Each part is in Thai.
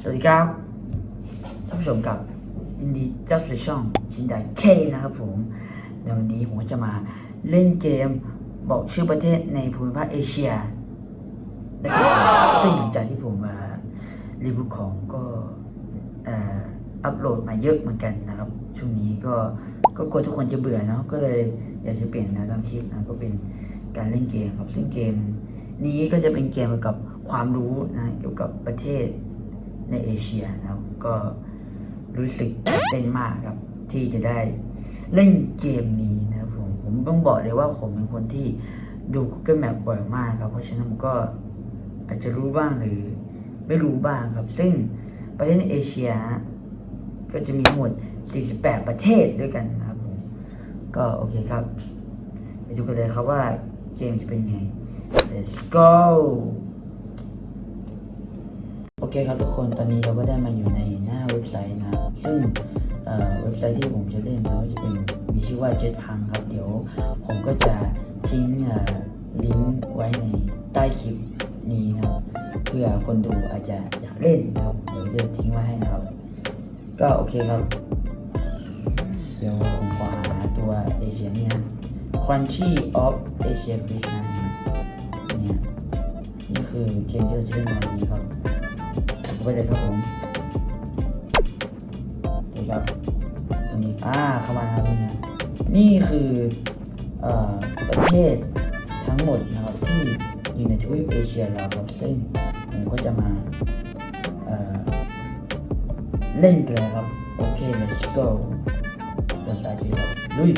สวัสดีครับท่านผู้ชมกับยินดีเจ้าสู่ช่องชินไดเคนะครับผมในวันนี้ผมจะมาเล่นเกมบอกชื่อประเทศในภูมิภาคเอเชียนะครับซึ่งหลังจากที่ผมมารีวิวของก็อัปโหลดมาเยอะเหมือนกันนะครับ ช่วงนี้ก็ก็กลัวทุกคนจะเบื่อเนาะก็เลยอยากจะเปลี่ยนแนวทำคลิปนะก็เป็นการเล่นเกมครับซึ่งเกมนี้ก็จะเป็นเกมเกี่ยวกับความรู้นะเกี่ยวกับประเทศ ในเอเชียนะครับ ก็รู้สึกเต้นมากครับที่จะได้เล่นเกมนี้นะครับผมผมต้องบอกเลยว่าผมเป็นคนที่ดู Google Map บ่อยมากครับเพราะฉะนั้นผมก็อาจจะรู้บ้างหรือไม่รู้บ้างครับ ซึ่งประเทศในเอเชีย ก็จะมีทั้งหมด 48 ประเทศด้วยกันครับผมก็โอเคครับ ไปดูกันเลยครับว่าเกมจะเป็นไง let's go เคครับทุกคนตอนนี้เราก็ได้มาอยู่ในหน้าเว็บไซต์นะซึ่งเว็บไซต์ที่ผมจะเล่นนะก็จะเป็นมีชื่อว่า Jetpunk ครับ เดี๋ยวผมก็จะทิ้งลิงก์ไว้ในใต้คลิปนี้นะครับเพื่อคนดูอาจจะอยากเล่นนะครับเดี๋ยวจะทิ้งไว้ให้นะครับ ก็โอเคครับ เดี๋ยวผมขอหาตัวเอเชียนี่นะ Country of Asia Quiz นะเนี่ยนี่คือเกมที่เราจะเล่นวันนี้ครับ ไปเลยครับผมโอเคครับตรงนี้อ่าเข้ามาแล้วนี่นะนี่คือเอ่อประเทศทั้งหมดนะครับที่อยู่ในทวีปเอเชียเราครับซึ่งผมก็จะมาเอ่อเล่นกันเลยครับ โอเค let's go เราสายจุดครับลุย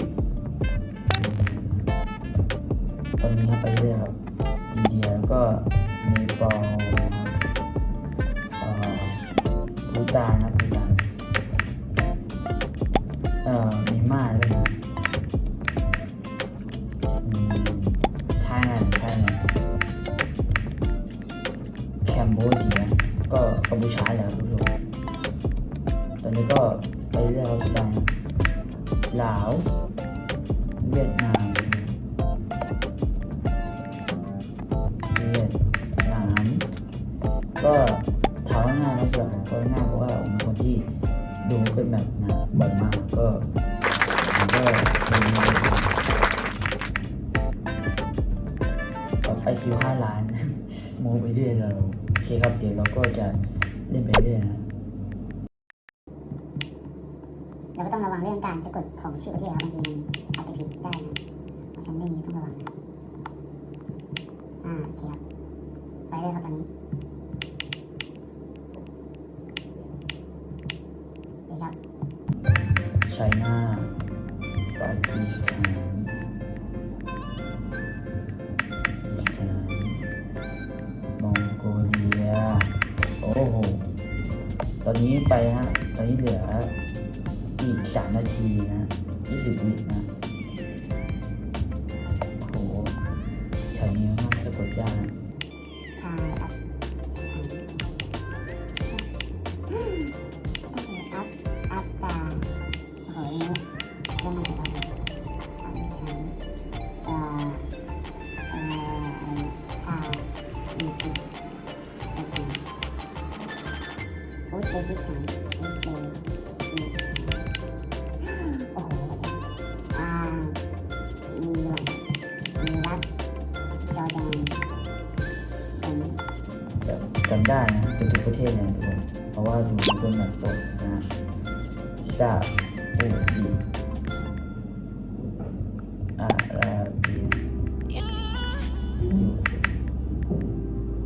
ตอนนี้ครับไปเรื่อยครับ อินเดียแล้วก็เนปาล ตานนะครับบูตาเอ่อมีมาด้วยนะอืมไทยแลนด์ไทยแคมโบเดียก็กัมพูชาแล้วทุกคนตอนนี้ก็ไปเรื่อยครับสบายครับลาวเวียดนาม ถามว่าง่ายไหมครับก็ง่ายเพราะว่าผมเป็นคนที่ดูเป็นแบบนะบ่อยมากก็ผมก็เป็นกับไอคิวห้าล้านโมไปเรื่อยเราโอเคครับเดี๋ยวเราก็จะเล่นไปเรื่อยนะเราก็ต้องระวังเรื่องการสะกดของชื่อประเทศครับบางทีมันอาจจะผิดได้นะเพราะฉะนั้นเรื่องนี้ต้องระวังอ่าโอเคครับไปเลยครับตอนนี้โอเคครับ ไชน่าปากีสถานปากีสถานมองโกเลียโอ้โห ตอนนี้ไปฮะ ตอนนี้เหลืออีกสามนาทีนะยี่สิบวินะ โอ้ยเจอที่ชั้นโอ้ยเจออีกโอ้โหอ่าอีหลังอีรักจอร์แดนเป็นแบบจำได้นะทุกประเทศเลยทุกคนเพราะว่าดูเป็นแบบตกนะซาอุดีอาราบี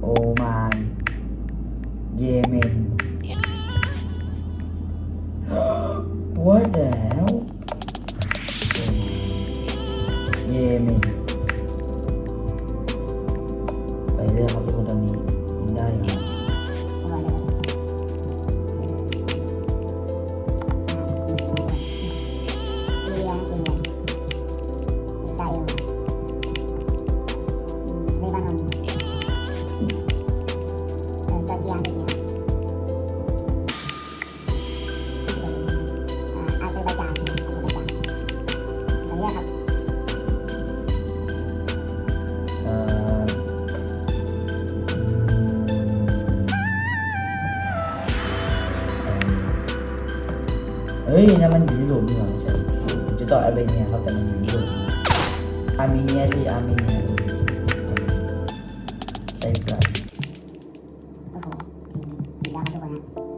โอมาน เยเมน What. ฮ้ยนั่นมันอยู่ยุโรปนี่หว่าไม่ใช่ผมจะต่ออาร์เมเนียครับแต่มันอยู่ยุโรปอาร์เมเนียที่อาร์เมเนียใช่ครับโอ้โหผิดแล้วครับทุกคนนะ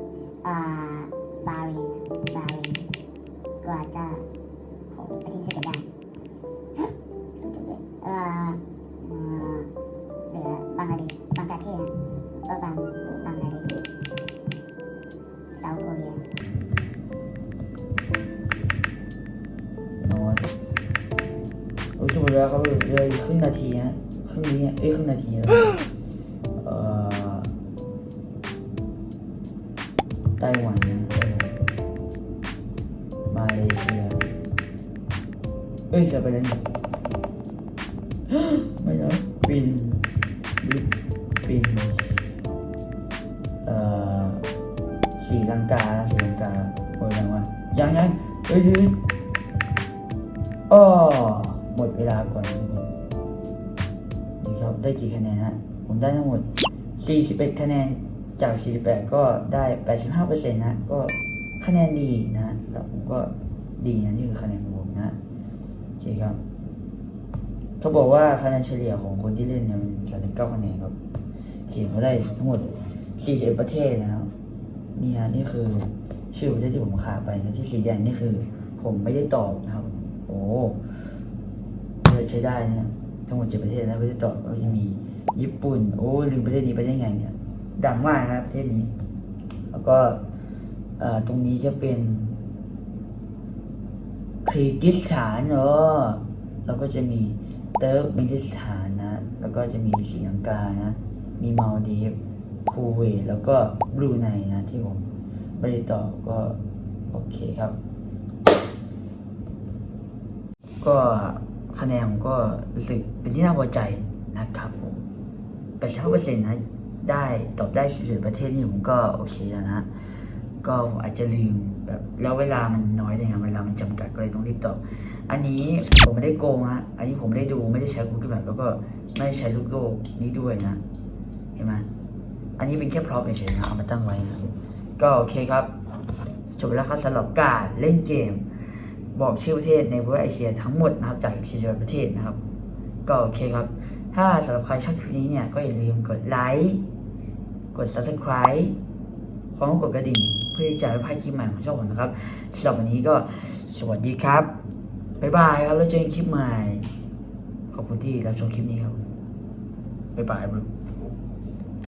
แล้วครับเหลยครึ่งนาทีฮะครึ่งนี้เอ้ยครึ่งนาทีแล้วเอ่อไต้หวันนะมาเลเซียเอ้ยจะไปแล้วนี่ไม่นะฟินลิปปินเอ่อศรีลังกาศรีลังกาโอ้ยยังวะยังยังเฮ้ยเฮ้ยอ้อ หมดเวลาก่อนทุกคนนี่ครับได้กี่คะแนนฮะผมได้ทั้งหมด 41 คะแนนจาก 48 ก็ได้ 85%นะ ก็คะแนนดีนะแล้วผมก็ดีนะนี่คือคะแนนของผมนะโอเคครับเขาบอกว่าคะแนนเฉลี่ยของคนที่เล่นเนี่ยมัน39คะแนนครับเขียนเาได้ทั้งหมด 41 ประเทศนะครับนี่ฮะนี่คือชื่อประเทศที่ผมขาไปนะที่สีแดงนี่คือ ผมไม่ได้ตอบนะครับ โอ้ ใช้ได้เนี่ยทั้งหมด7ประเทศนะไม่ได้ตอก็จะมีญี่ปุ่น โอ้ลืมประเทศนี้ไปได้ไงเนี่ยดังมากนะครับประเทศนี้ แล้วก็ตรงนี้จะเป็นคีร์กิสถานเนอะแล้วก็จะมีเติร์กมินิสถานนะ แล้วก็จะมีศรีลังกานะ มีมาลดีฟคูเวตแล้วก็บรูไนนะที่ผมไม่ได้ตอก็โอเคครับ ก็ คะแนนผมก็รู้สึกเป็นที่น่าพอใจนะครับผมแปดสิบห้าเปอร์เซ็นต์นะ ได้ตอบได้สี่ประเทศนี่ผมก็โอเคแล้วนะ ก็อาจจะลืมแบบแล้วเวลามันน้อยเลยครับเวลามันจำกัดก็เลยต้องรีบตอบ อันนี้ผมไม่ได้โกงฮะอันนี้ผมไม่ได้ดูไม่ได้ใช้ Google Map แล้วก็ไม่ได้ใช้ลูกโลกนี้ด้วยนะ เห็นไหมอันนี้เป็นแค่พร็อพเฉยๆนะเอามาตั้งไว้นะก็โอเคครับจบแล้วครับสำหรับการเล่นเกม บอกชื่อประเทศในภูมิภาคเอเชียทั้งหมดนะครับจาก41ประเทศนะครับ ก็โอเคครับ ถ้าสำหรับใครชอบคลิปนี้เนี่ย ก็อย่าลืมกดไลค์กด subscribe พร้อมกับกดกระดิ่งเพื่อที่จะไม่พลาดคลิปใหม่ของช่องผมนะครับสำหรับวันนี้ก็สวัสดีครับบ๊ายบายครับแล้วเจอกันคลิปใหม่ ขอบคุณที่รับชมคลิปนี้ครับบ๊ายบายบรู